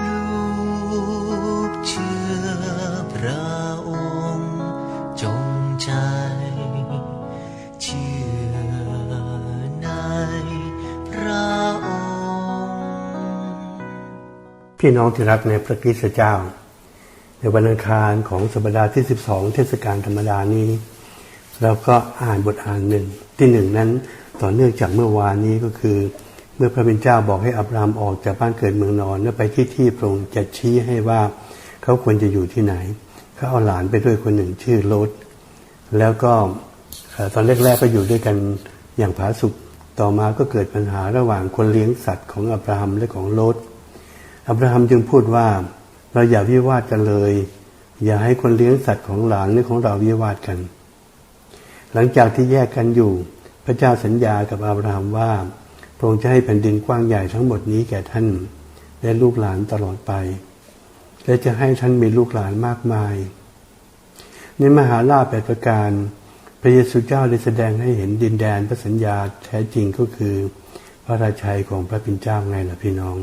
ลูกเชื่อพระองค์จงใจ พี่น้องที่รักในพระคริสตเจ้า ในวันอังคารของสัปดาห์ที่ 12 เทศกาลธรรมดานี้ เราก็อ่านบทอ่านหนึ่งที่หนึ่งนั้นต่อเนื่องจากเมื่อวานนี้ก็คือ เมื่อพระเป็นเจ้าบอกให้อับรามออกจากบ้านเกิดเมืองนอนแล้วไปที่ที่พระองค์จะชี้ให้ว่าเขาควรจะอยู่ที่ไหนเขาเอาหลานไปด้วยคนหนึ่งชื่อโลดแล้วก็ตอนแรกๆก็อยู่ด้วยกันอย่างผาสุกต่อมาก็เกิดปัญหาระหว่างคนเลี้ยงสัตว์ของอับราฮัมและของโลด อับราฮัมจึงพูดว่า เราอย่าวิวาทกันเลย อย่าให้คนเลี้ยงสัตว์ของหลานหรือของเราวิวาทกัน หลังจากที่แยกกันอยู่ พระเจ้าสัญญากับอับราฮัมว่าพระองค์จะให้แผ่นดินกว้างใหญ่ทั้งหมดนี้แก่ท่าน และลูกหลานตลอดไป และจะให้ท่านมีลูกหลานมากมาย ในมหาลาภแปดประการพระเยซูเจ้าได้แสดงให้เห็นดินแดนพระสัญญาแท้จริงก็คือ พระราชัยของพระเป็นเจ้าไงล่ะพี่น้อง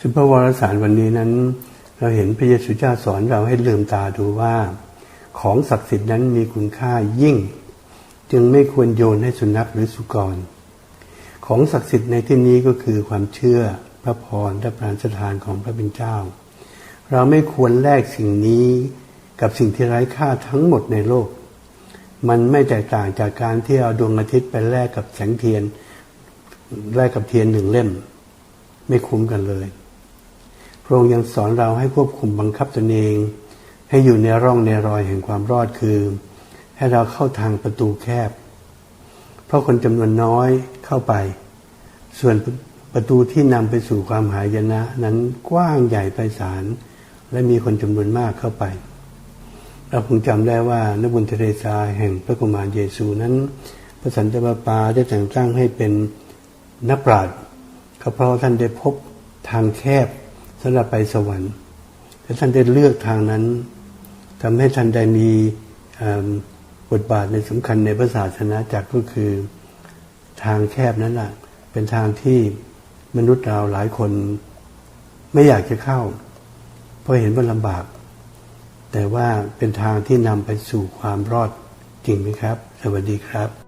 ซึ่งพระวรสารวันนี้นั้น เราเห็นพระเยซูเจ้าสอนเราให้ลืมตาดูว่า ของศักดิ์สิทธิ์นั้นมีคุณค่ายิ่ง จึงไม่ควรโยนให้สุนัขหรือสุกร ของศักดิ์สิทธิ์ในที่นี้ก็คือความเชื่อพระพรและปราณสถานของพระเป็นเจ้า เราไม่ควรแลกสิ่งนี้กับสิ่งที่ไร้ค่าทั้งหมดในโลก มันไม่แตกต่างจากการที่เอาดวงอาทิตย์ไปแลกกับแสงเทียน แลกกับเทียนหนึ่งเล่ม ไม่คุ้มกันเลย ระองค์ยังสอนเราให้ควบคุมบังคับตนเอง ให้อยู่ในร่องในรอยแห่งความรอดคือ ให้เราเข้าทางประตูแคบ เพราะคนจำนวนน้อยเข้าไป ส่วนประตูที่นำไปสู่ความหายนะ นั้นกว้างใหญ่ไพศาลและมีคนจำนวนมากเข้าไป เราคงจำได้ว่านบุญเทเรซาแห่งพระกุมารเยซูนั้น พระสันตะปาปาได้แต่งตั้งให้เป็นนักปราชญ์เขาเพราะท่านได้พบทางแคบ สำหรับไปสวรรค์และท่านได้เลือกทางนั้นทำให้ท่านได้มีบทบาทในสำคัญในพระศาสนาจักรก็คือทางแคบนั้นแหละเป็นทางที่มนุษย์เราหลายคนไม่อยากจะเข้า เพราะเห็นว่าลำบาก แต่ว่าเป็นทางที่นำไปสู่ความรอดจริงไหมครับ สวัสดีครับ